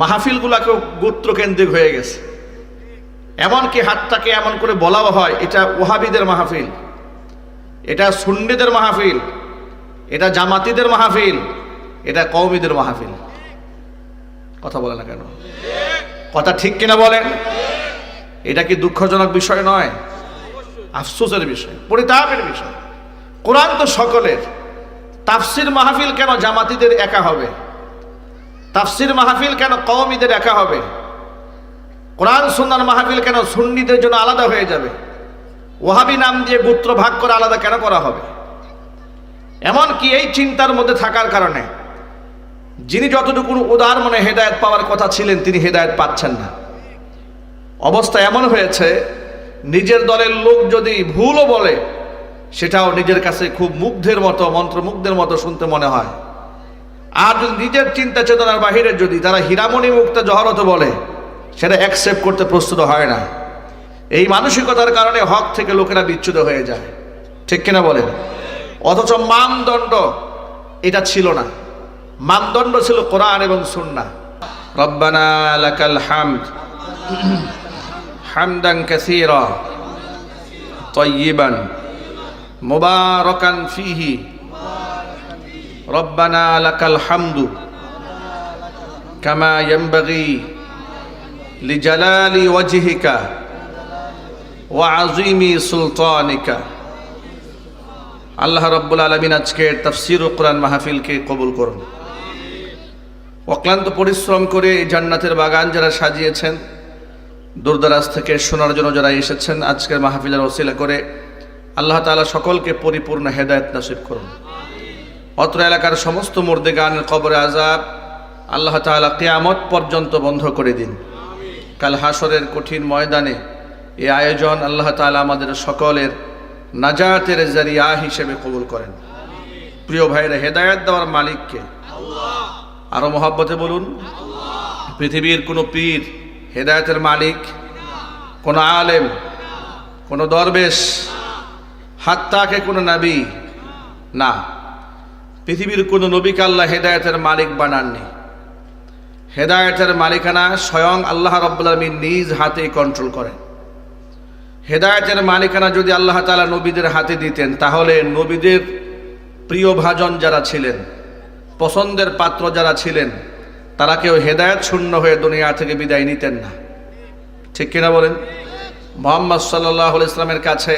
মাহফিলগুলাকেও গোত্রকেন্দ্রিক হয়ে গেছে। এমনকি হাতটাকে এমন করে বলাও হয়, এটা ওহাবিদের মাহফিল, এটা সুন্নিদের মাহফিল, এটা জামাতিদের মাহফিল, এটা কৌমিদের মাহফিল। কথা বলে না কেন? কথা ঠিক কিনা বলেন? এটা কি দুঃখজনক বিষয় নয়? আফসোসের বিষয়, পরিতাপের বিষয়। কোরআন তো সকলের। তাফসির মাহফিল কেন জামাতিদের একা হবে? তাফসির মাহফিল কেন কওমিদের একা হবে? কোরআন, সুন্নার মাহফিল কেন সুন্নিদের জন্য আলাদা হয়ে যাবে? ওহাবি নাম দিয়ে গোত্র ভাগ করে আলাদা কেন করা হবে? এমন কি এই চিন্তার মধ্যে থাকার কারণে যিনি যতটুকু উদার মনে হেদায়ত পাওয়ার কথা ছিলেন, তিনি হেদায়ত পাচ্ছেন না। অবস্থা এমন হয়েছে, নিজের দলের লোক যদি ভুলও বলে, সেটাও নিজের কাছে খুব মুগ্ধের মতো, মন্ত্রমুগ্ধের মতো শুনতে মনে হয়। আর যদি নিজের চিন্তা চেতনার বাহিরে যদি তারা হীরামণি মুক্ত জহরত বলে সেটা অ্যাকসেপ্ট করতে প্রস্তুত হয় না এই মানসিকতার কারণে হক থেকে লোকেরা বিচ্যুত হয়ে যায় ঠিক কিনা বলেন অথচ মানদণ্ড এটা ছিল না মানদণ্ড ছিল কোরআন এবং সুন্না রব্বানা লাকাল হামদ হামদান কাসীরা طيبا مباركا রব্বানা লাকাল হামদু কামা ইয়ামবাগি লিজালালি ওয়াজহিকা ওয়া আযীমি সুলতানিকা। আল্লাহ রব্বুল আলমিন আজকের তাফসির ও কোরআন মাহফিলকে কবুল করুন। অক্লান্ত পরিশ্রম করে এই জান্নাতের বাগান যারা সাজিয়েছেন, দূরদরাজ থেকে শোনার জন্য যারা এসেছেন, আজকের মাহফিলের অসিলা করে আল্লাহ তালা সকলকে পরিপূর্ণ হেদায়ত নাসিব করুন। অত্র এলাকার সমস্ত মুর্দে গানের কবরে আজাব আল্লাহ তাআলা কেয়ামত পর্যন্ত বন্ধ করে দিন। কাল হাসরের কঠিন ময়দানে এই আয়োজন আল্লাহ তাআলা আমাদের সকলের নাজাতের জারিয়া হিসেবে কবুল করেন। প্রিয় ভাইরা হেদায়েত দেওয়ার মালিককে আরও মহাব্বতে বলুন। পৃথিবীর কোনো পীর, হেদায়তের মালিক, কোনো আলেম, কোনো দরবেশ, হাত্তাকে কোনো নাবি না। পৃথিবীর কোনো নবীকে আল্লাহ হেদায়েতের মালিক বানাননি। হেদায়েতের মালিকানা স্বয়ং আল্লাহ রব্বুল নিজ হাতে কন্ট্রোল করেন। হেদায়েতের মালিকানা যদি আল্লাহ তালা নবীদের হাতে দিতেন, তাহলে নবীদের প্রিয় ভাজন যারা ছিলেন, পছন্দের পাত্র যারা ছিলেন, তারা কেউ হেদায়ত শূন্য হয়ে দুনিয়া থেকে বিদায় নিতেন না। ঠিক কিনা বলেন? মোহাম্মদ সাল্লাহ ইসলামের কাছে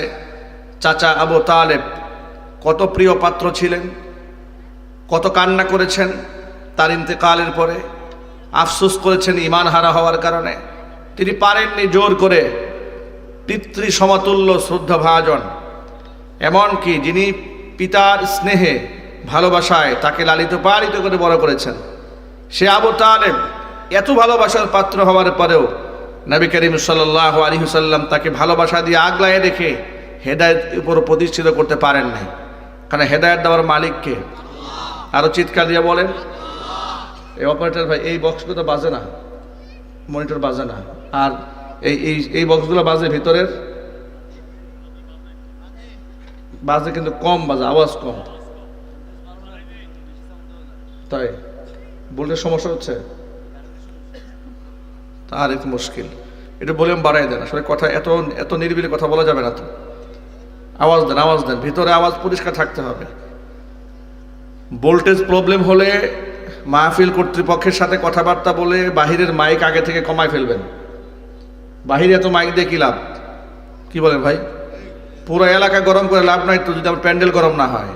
চাচা আবু তালেব কত প্রিয় পাত্র ছিলেন? কত কান্না করেছেন তার ইন্তেকালের পরে। আফসোস করেছেন ইমান হারা হওয়ার কারণে। তিনি পারেননি জোর করে পিতৃ সমতুল্য শ্রদ্ধা ভাজন এমনকি যিনি পিতার স্নেহে ভালোবাসায় তাকে লালিত পালিত করে বড় করেছেন। সে আবু তালেব এত ভালোবাসার পাত্র হওয়ার পরেও নবী করিম সাল্লাহ আলী হুসাল্লাম তাকে ভালোবাসা দিয়ে আগলায় রেখে হেদায়ত উপর প্রতিষ্ঠিত করতে পারেন নাই। কারণ হেদায়ত দেওয়ার মালিককে আরও চিৎকার দিয়ে বলেন, এই অপারেটর ভাই, এই বক্সগুলো তো বাজে না মনিটর বাজে না। আর এই এই এই বক্সগুলো বাজে ভিতরের, বাজে কিন্তু কম বাজে, আওয়াজ কম। তাই বলতে সমস্যা হচ্ছে? তার একটু মুশকিল। একটু ভলিউম বাড়াই দেন, আসলে কথা এত এত নিরিবিলি কথা বলা যাবে না তো। আওয়াজ দেন আওয়াজ দেন, ভিতরে আওয়াজ পরিষ্কার থাকতে হবে। ভোল্টেজ প্রবলেম হলে মাহফিল কর্তৃপক্ষের সাথে কথাবার্তা বলে বাহিরের মাইক আগে থেকে কমায় ফেলবেন। বাহিরে এত মাইক দিয়ে কি লাভ? কি বলেন ভাই? পুরো এলাকা গরম করে লাভ নাই তো যদি আমার প্যান্ডেল গরম না হয়।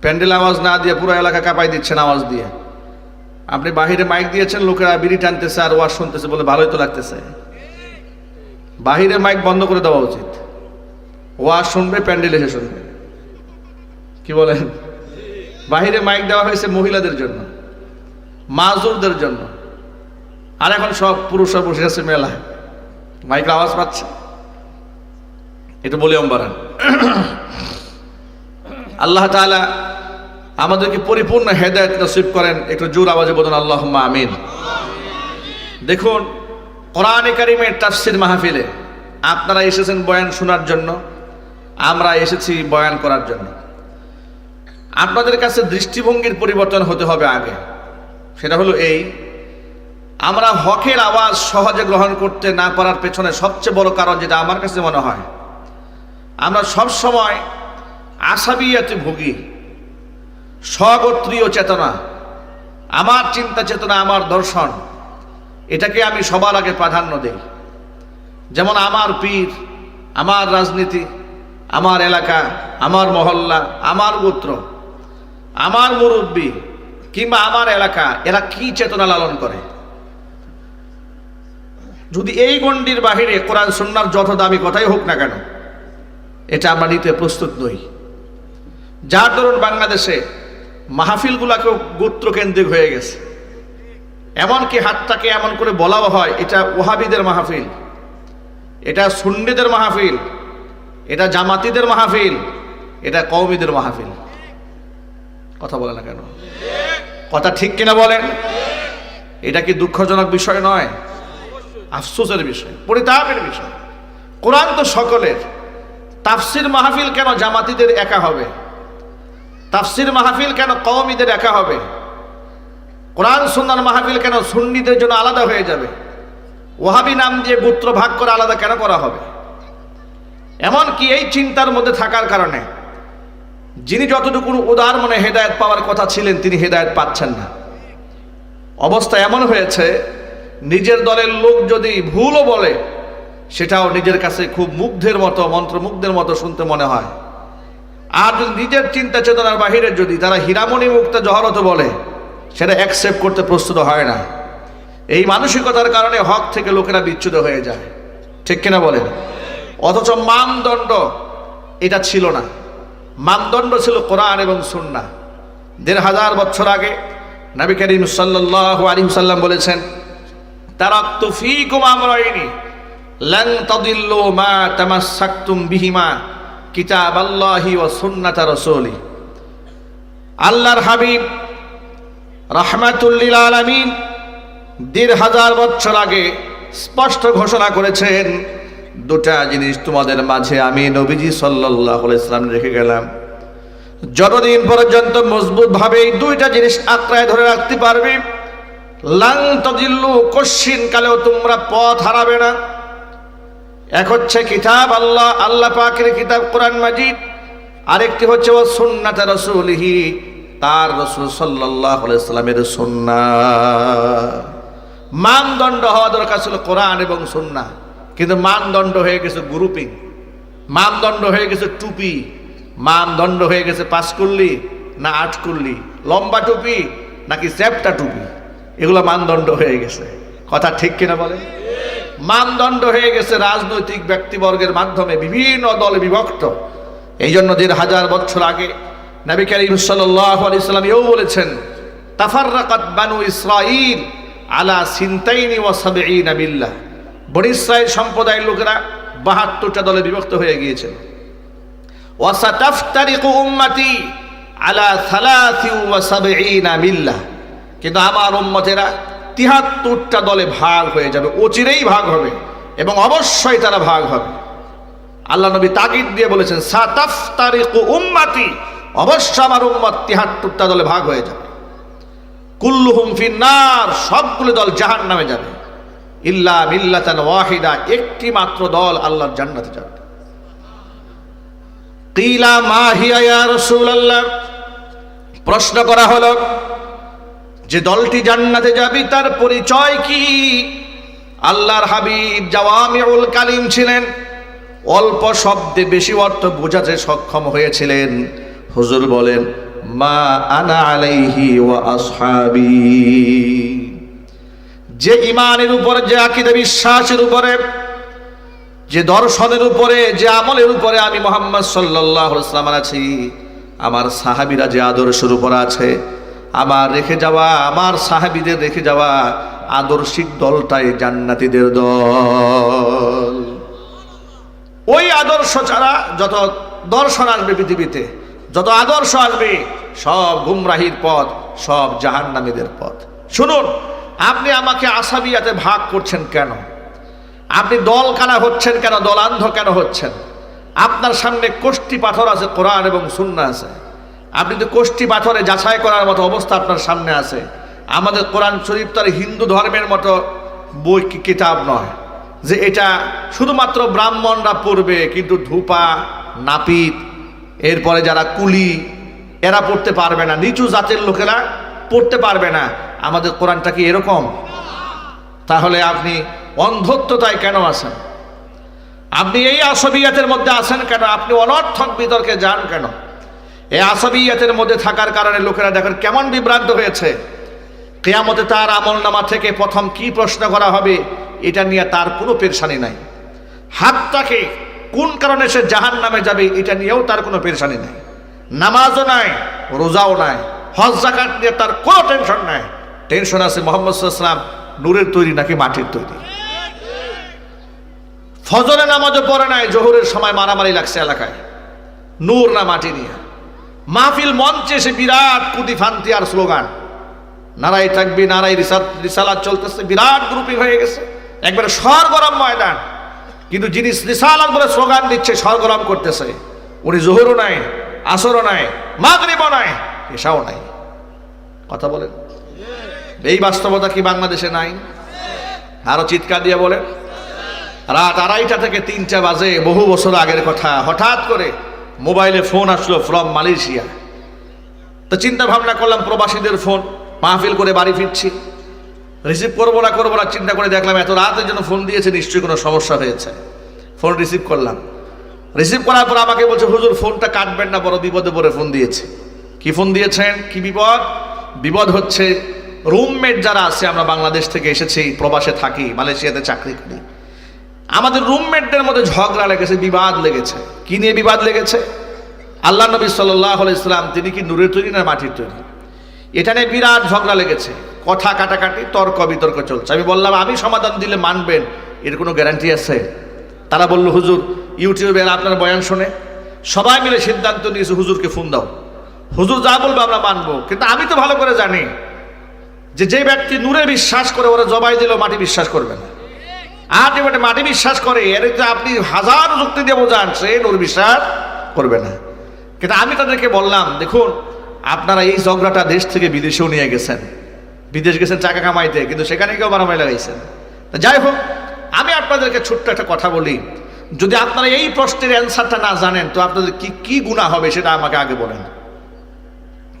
প্যান্ডেল আওয়াজ না দিয়ে পুরো এলাকা কাঁপাই দিচ্ছেন আওয়াজ দিয়ে। আপনি বাহিরে মাইক দিয়েছেন, লোকেরা বিড়ি টানতেছে আর ওয়াজ শুনতেছে বলে ভালোই তো লাগতেছে। বাহিরে মাইক বন্ধ করে দেওয়া উচিত। ওয়াজ শুনবে, প্যান্ডেল এসে শুনবে। কি বলেন? বাহিরে মাইক দেওয়া হয়েছে মহিলাদের জন্য, মাজুরদের জন্য। আর এখন সব পুরুষরা বসে আছে মেলায়। মাইকের আওয়াজ পাচ্ছে। এটা বলে বাড়ান। আল্লাহ তাআলা আমাদেরকে পরিপূর্ণ হেদায়ত নসিব করেন। একটু জোর আওয়াজে বলুন আল্লাহ আমিন। দেখুন, কোরআনে কারিমের তাফসির মাহফিলে আপনারা এসেছেন বয়ান শোনার জন্য, আমরা এসেছি বয়ান করার জন্য। আপনাদের কাছে দৃষ্টিভঙ্গির পরিবর্তন হতে হবে আগে। সেটা হলো এই, আমরা হকের আওয়াজ সহজে গ্রহণ করতে না পারার পেছনে সবচেয়ে বড় কারণ যেটা আমার কাছে মনে হয়, আমরা সব সময় আসাবিয়াতে ভুগি। স্বগোত্রীয় চেতনা, আমার চিন্তা চেতনা, আমার দর্শন, এটাকে আমি সবার আগে প্রাধান্য দিই। যেমন আমার পীর, আমার রাজনীতি, আমার এলাকা, আমার মহল্লা, আমার গোত্র আমার মুরব্বী কিংবা আমার এলাকা, এরা কি চেতনা লালন করে? যদি এই গণ্ডির বাহিরে কোরআন সন্ন্যার যত দামি কথাই হোক না কেন, এটা আমরা নিতে প্রস্তুত নই। যার দরুন বাংলাদেশে মাহফিলগুলাকেও গোত্রকেন্দ্রিক হয়ে গেছে। এমনকি হাতটাকে এমন করে বলাও হয়, এটা ওহাবিদের মাহফিল, এটা সুন্নিদের মাহফিল, এটা জামাতিদের মাহফিল, এটা কৌমিদের মাহফিল। কথা বলে না কেন? কথা ঠিক কিনা বলেন? এটা কি দুঃখজনক বিষয় নয়? আফসোসের বিষয়, পরিতাপের বিষয়। কোরআন তো সকলের। তাফসির মাহফিল কেন জামাতিদের একা হবে? তাফসির মাহফিল কেন কওমিদের একা হবে? কোরআন সুন্নার মাহফিল কেন সুন্নিদের জন্য আলাদা হয়ে যাবে? ওহাবি নাম দিয়ে গোত্র ভাগ করে আলাদা কেন করা হবে? এমন কি এই চিন্তার মধ্যে থাকার কারণে যিনি যতটুকু উদার মনে হেদায়ত পাওয়ার কথা ছিলেন, তিনি হেদায়ত পাচ্ছেন না। অবস্থা এমন হয়েছে, নিজের দলের লোক যদি ভুলও বলে, সেটাও নিজের কাছে খুব মুগ্ধের মতো, মন্ত্রমুগ্ধের মতো শুনতে মনে হয়। আর যদি নিজের চিন্তা চেতনার বাহিরে যদি তারা হীরামণি মুক্ত জহরত বলে, সেটা অ্যাকসেপ্ট করতে প্রস্তুত হয় না। এই মানসিকতার কারণে হক থেকে লোকেরা বিচ্যুত হয়ে যায়। ঠিক কিনা বলেন? অথচ মানদণ্ড এটা ছিল না। মানদণ্ড ছিল কোরআন এবং সুন্না দেড় হাজার বছর আগে নবী করিম সাল্লাহ আলী সাল্লাম বলেছেন, তারাক্ত ফিকুম আমরাইনি, লন তাদিল্লু মা তামাসসাকতুম বিহিমা কিতাবাল্লাহি ওয়া সুন্নাতা রাসূলি। আল্লাহর হাবিব রাহমাতুল্লিল আলামিন দেড় হাজার বছর আগে স্পষ্ট ঘোষণা করেছেন দুটা জিনিস তোমাদের মাঝে আমি নবীজি সাল্লাহ ইসলাম রেখে গেলাম। যতদিন পর্যন্ত মজবুত ভাবে এই দুইটা জিনিস আঁকড়ায় ধরে রাখতে পারবে, লাং তজিল্লু কশ্চিন কালেও তোমরা পথ হারাবে না। এক হচ্ছে কিতাব আল্লাহ আল্লাহ পাকের কিতাব কোরআন মাজিদ, আরেকটি হচ্ছে ও সুন্নাত রসুলহি, তার রসুল সাল্লাহ সাল্লামের সুন্না মানদণ্ড হওয়া দরকার ছিল কোরআন এবং সুন্না কিন্তু মানদণ্ড হয়ে গেছে গ্রুপিং মানদণ্ড হয়ে গেছে টুপি, মানদণ্ড হয়ে গেছে পাঁচ করলি না আট করলি লম্বা টুপি নাকি চ্যাপটা টুপি, এগুলো মানদণ্ড হয়ে গেছে। কথা ঠিক কিনা বলে মানদণ্ড হয়ে গেছে রাজনৈতিক ব্যক্তিবর্গের মাধ্যমে বিভিন্ন দলে বিভক্ত। এই জন্য দেড় হাজার বছর আগে নবী করিম সাল্লাম এও বলেছেন, তাফাররাকাত বানু ইসরাইল আলা সিনতাইনি ওয়া সাবঈনা বিল্লাহ। বনি সম্প্রদায়ের লোকেরা বাহাত্তরটা দলে বিভক্ত হয়ে গিয়েছিল। উম্মতি আলা মিল্লাহ কিন্তু আমার উম্মতেরা তিহাত্তরটা দলে ভাগ হয়ে যাবে, অচিরেই ভাগ হবে এবং অবশ্যই তারা ভাগ হবে। আল্লাহ নবী তাগিদ দিয়ে বলেছেন সাতাফ তারিকু উম্মাতি, অবশ্য আমার উম্মত তিহাত্তরটা দলে ভাগ হয়ে যাবে। কুল্লুহুম ফিন্নার, সবগুলো দল জাহান নামে যাবে। ইল্লা মিল্লাতান ওয়াহিদা, একটি মাত্র দল আল্লাহর জান্নাতে যাবে। কিলা মা হিয়া ইয়া রাসূলুল্লাহ? প্রশ্ন করা হলো, যে দলটি জান্নাতে যাবে, তার পরিচয় কি? আল্লাহর হাবিব জাওয়ামিউল কালিম ছিলেন। অল্প শব্দে বেশি অর্থ বোঝাতে সক্ষম হয়েছিলেন। হুজুর বলেন, মা আনা আলাইহি ওয়া আসহাবি। যে ইমানের উপরে, যে আকিদা বিশ্বাসের উপরে, যে দর্শনের উপরে, যে আমলের উপরে আমি মোহাম্মদ সাল্লাহ ইসলাম আছি, আমার সাহাবিরা যে আদর্শের উপর আছে, আমার রেখে যাওয়া, আমার সাহাবিদের রেখে যাওয়া আদর্শিক দলটাই জান্নাতীদের দল। ওই আদর্শ ছাড়া যত দর্শন আসবে পৃথিবীতে, যত আদর্শ আসবে, সব গুমরাহির পথ, সব জাহান্নামীদের পথ। শুনুন আপনি আমাকে আসাবিয়াতে ভাগ করছেন কেন? আপনি দল কানা হচ্ছেন কেন? দলান্ধ কেন হচ্ছেন? আপনার সামনে কোষ্টি পাথর আছে, কোরআন এবং শূন্য আছে। আপনি তো কোষ্টি পাথরে যাচাই করার মতো অবস্থা আপনার সামনে আছে, আমাদের কোরআন শরীফ তার হিন্দু ধর্মের মতো বই কিতাব নয়। যে এটা শুধুমাত্র ব্রাহ্মণরা পড়বে, কিন্তু ধূপা, নাপিত, এরপরে যারা কুলি, এরা পড়তে পারবে না। নিচু জাতের লোকেরা পড়তে পারবে না। আমাদের কোরআনটা কি এরকম? তাহলে আপনি অন্ধত্বতায় কেন আছেন? আপনি এই আসবিয়াতের মধ্যে আছেন কেন? আপনি অনর্থক বিতর্কে যান কেন? এই আসবিয়াতের মধ্যে থাকার কারণে লোকেরা দেখেন কেমন বিভ্রান্ত হয়েছে। কেয়ামতে তার আমল নামা থেকে প্রথম কি প্রশ্ন করা হবে, এটা নিয়ে তার কোনো পেরেশানি নাই। হাতটাকে কোন কারণে সে জাহান নামে যাবে, এটা নিয়েও তার কোনো পেরেশানি নাই। নামাজও নাই, রোজাও নাই হজ জাকাত নিয়ে তার কোনো টেনশন নাই। টেনশন আছে, মোহাম্মদ সাল্লাম নূরের তৈরি নাকি মাটির তৈরি? ফজরে নামাজও পড়ে নাই, জোহরের সময় মারামারি লাগছে এলাকায়। নূর না মাটি নিয়ে। মাহফিল মঞ্চে সে বিরাট কুদি ফান্তি আর স্লোগান। নারাই থাকবি নারাই রিসাল- রিসালাত চলতেছে, বিরাট গ্রুপিং হয়ে গেছে। একবারে সরগরম ময়দান। কিন্তু যিনি রিসালাত বলে স্লোগান দিচ্ছে, সরগরম করতেছে। উনি জোহরও নাই, আসরও নাই, মাগরিবও নাই এসাও নাই। কথা বলেন। এই বাস্তবতা কি বাংলাদেশে নাই? আরও চিৎকার দিয়ে বলেন। রাত আড়াইটা থেকে তিনটা বাজে, বহু বছর আগের কথা। হঠাৎ করে মোবাইলে ফোন আসলো ফ্রম মালয়েশিয়া। তো চিন্তা ভাবনা করলাম, প্রবাসীদের ফোন, মাহফিল করে বাড়ি ফিরছি। রিসিভ করব না করব না চিন্তা করে দেখলাম, এত রাতের জন্য ফোন দিয়েছে, নিশ্চয়ই কোনো সমস্যা হয়েছে। ফোন রিসিভ করলাম। রিসিভ করার পর আমাকে বলছে, হুজুর, ফোনটা কাটবেন না, বড় বিপদে পড়ে ফোন দিয়েছে। কি ফোন দিয়েছেন? কি বিপদ? বিপদ হচ্ছে রুমমেট যারা আছে, আমরা বাংলাদেশ থেকে এসেছি, প্রবাসে থাকি, মালয়েশিয়াতে চাকরি করি। আমাদের রুমমেটদের মধ্যে ঝগড়া লেগেছে, বিবাদ লেগেছে। কি নিয়ে বিবাদ লেগেছে? আল্লাহ নবী সাল্লাহ ইসলাম তিনি কি নূরের তৈরি না মাটির তৈরি? এটা নিয়ে বিরাট ঝগড়া লেগেছে। কথা কাটাকাটি, তর্ক বিতর্ক চলছে। আমি বললাম, আমি সমাধান দিলে মানবেন, এর কোনো গ্যারান্টি আছে? তারা বলল, হুজুর, ইউটিউবে আপনার বয়ান শুনে। সবাই মিলে সিদ্ধান্ত নিয়েছে, হুজুরকে ফোন দাও। হুজুর যা বলবে আমরা মানবো। কিন্তু আমি তো ভালো করে জানি। যে যে ব্যক্তি নূরে বিশ্বাস করে, ওরা জবাই দিলেও মাটি বিশ্বাস করবে না। আর যে বেটা মাটি বিশ্বাস করে, এর আপনি হাজার যুক্তি দিয়ে বোঝান, সে নূর বিশ্বাস করবে না। কিন্তু আমি তাদেরকে বললাম, দেখুন, আপনারা এই ঝগড়াটা দেশ থেকে বিদেশেও নিয়ে গেছেন। বিদেশ গেছেন টাকা কামাইতে, কিন্তু সেখানে কেউ মারামারি লাগাইছেন। যাই হোক, আমি আপনাদেরকে ছোট্ট একটা কথা বলি। যদি আপনারা এই প্রশ্নের অ্যান্সারটা না জানেন, তো আপনাদের কি কি গুণা হবে সেটা আমাকে আগে বলেন।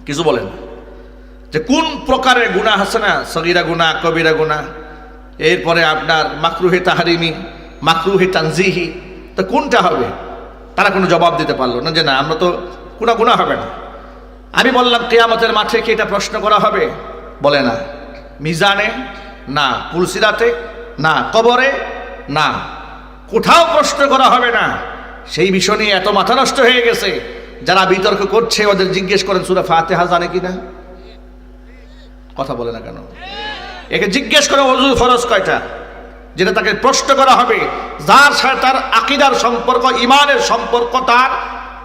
কিছু বলেন না। যে কোন প্রকারের গুণা আছে না? সগিরা গুণা কবিরা গুণা এরপরে আপনার মাকরুহে তাহারিমি, মাকরুহে তানজিহি। তো কোনটা হবে? তারা কোনো জবাব দিতে পারল না যে না, আমরা তো কোনো গুণা হবে না। আমি বললাম, কেয়ামতের মাঠে কি এটা প্রশ্ন করা হবে? বলে না। মিজানে? না। পুলসিরাতে? না। কবরে? না। কোথাও প্রশ্ন করা হবে না। সেই বিষয় নিয়ে এত মাথা নষ্ট হয়ে গেছে। যারা বিতর্ক করছে, ওদের জিজ্ঞেস করেন, সুরা ফাতেহা জানে কিনা? কথা বলে না কেন? একে জিজ্ঞেস করে অজু ফরজ কয়টা? যেটা তাকে প্রশ্ন করা হবে, যার সাথে তার আকিদার সম্পর্ক, ইমানের সম্পর্ক, তার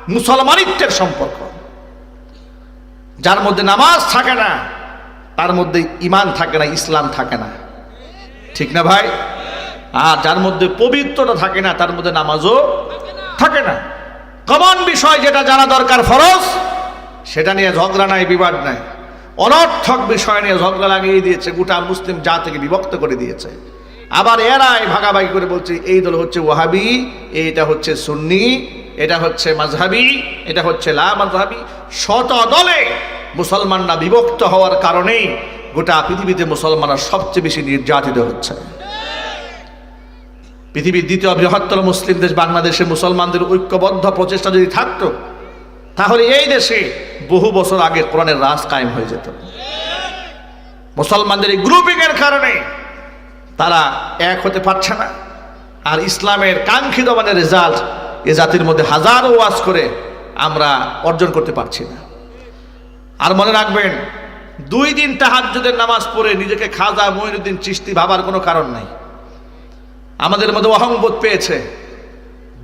মুসলমানিত্বের সম্পর্ক। যার মধ্যে নামাজ থাকে না, তার মধ্যে ইমান থাকে না, ইসলাম থাকে না। ঠিক না ভাই? আর যার মধ্যে পবিত্রতা থাকে না, তার মধ্যে নামাজও থাকে না। কমন বিষয় যেটা জানা দরকার, ফরজ, সেটা নিয়ে ঝগড়া নাই, বিবাদ নাই। অনর্থক বিষয় নিয়ে ঝগড়া লাগিয়ে দিয়েছে, গোটা মুসলিম জাতিকে বিভক্ত করে দিয়েছে। আবার এরাই ভাগাভাগি করে বলছে, এই দল হচ্ছে ওয়াহাবি, এইটা হচ্ছে সুন্নি, এটা হচ্ছে মাঝহাবি এটা হচ্ছে লা মাঝহাবি শত দলে মুসলমানরা বিভক্ত হওয়ার কারণেই গোটা পৃথিবীতে মুসলমানরা সবচেয়ে বেশি নির্যাতিত হচ্ছে। পৃথিবীর দ্বিতীয় বৃহত্তর মুসলিম দেশ বাংলাদেশে মুসলমানদের ঐক্যবদ্ধ প্রচেষ্টা যদি থাকতো তাহলে এই দেশে বহু বছর আগে কোরআনের রাজ কায়েম হয়ে যেত। মুসলমানদের এই গ্রুপিং এর কারণে তারা এক হতে পারছে না। আর ইসলামের কাঙ্ক্ষিত মানে রেজাল্ট এ জাতির মধ্যে হাজারো ওয়াজ করে আমরা অর্জন করতে পারছি না। আর মনে রাখবেন, দুই দিন তাহাজ্জুদের নামাজ পড়ে নিজেকে খাজা মঈনুদ্দিন চিস্তি ভাবার কোনো কারণ নাই। আমাদের মধ্যে অহংবোধ পেয়েছে।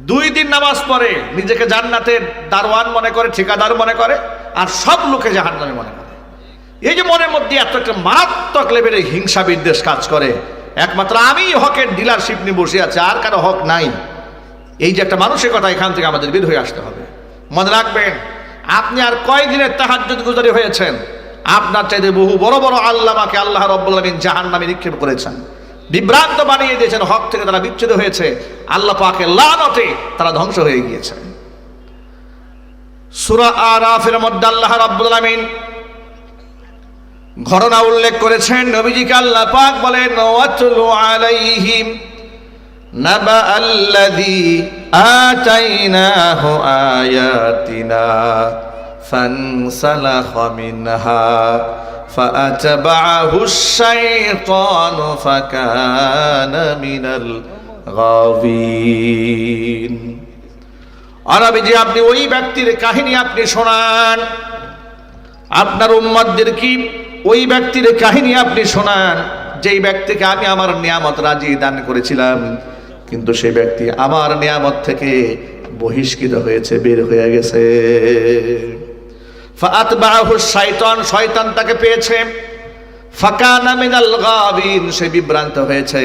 দুই দিন নামাজ পড়ে, নিজেকে জান্নাতের দারোয়ান মনে করে, ঠিকাদার মনে করে, আর সব লোকে জাহান্নামে মনে করে। এই যে মনের মধ্যে এত একটা মারাত্মক লেভেলের হিংসা বিদ্বেষ কাজ করে, একমাত্র আমি হকের ডিলারশিপ নিয়ে বসে আছে, আর কারও হক নাই। এই যে একটা মানুষের কথা এখান থেকে আমাদের বের হয়ে আসতে হবে। মনে রাখবেন, আপনি আর কয় দিনের তাহাজ্জুদ গুজারি হয়েছেন? আপনার চাইতে বহু বড় বড় আল্লামাকে আল্লাহ রব্বুল আলমিন জাহান নামে নিক্ষেপ করেছেন। বিভ্রান্ত বানিয়ে দিয়েছেন, হক থেকে তারা বিচ্ছেদ হয়েছে। আল্লাহ পাকে লানতে তারা ধ্বংস হয়ে গিয়েছে। সুরা আরাফের মধ্যে আল্লাহ রাব্বুল আলামিন ঘটনা উল্লেখ করেছেন, নবীজিকে আল্লাহ পাক বলেন, ওয়াতলু আলাইহিম নাবা আল্লাযী আতাইনাহু আয়াতিনা ফানসালাখ মিনহা। فأتبعه الشيطان فكان من الغاوين আরবিজি আপনি ওই ব্যক্তির কাহিনী আপনি শোনান আপনার উম্মাদদের কি ওই ব্যক্তির কাহিনী আপনি শোনান যেই ব্যক্তিকে আমি আমার নিয়ামত রাজি দান করেছিলাম কিন্তু সেই ব্যক্তি আমার নিয়ামত থেকে বহিষ্কৃত হয়েছে বের হয়ে গেছে শয়তান তাকে পেয়েছে। সে বিভ্রান্ত হয়েছে।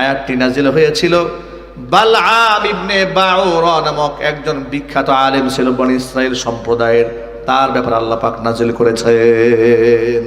আয়াতটি নাজিল হয়েছিল নামক একজন বিখ্যাত আলেম ছিল বনি ইসরাইল সম্প্রদায়ের, তার ব্যাপারে আল্লাহ পাক নাজিল করেছেন।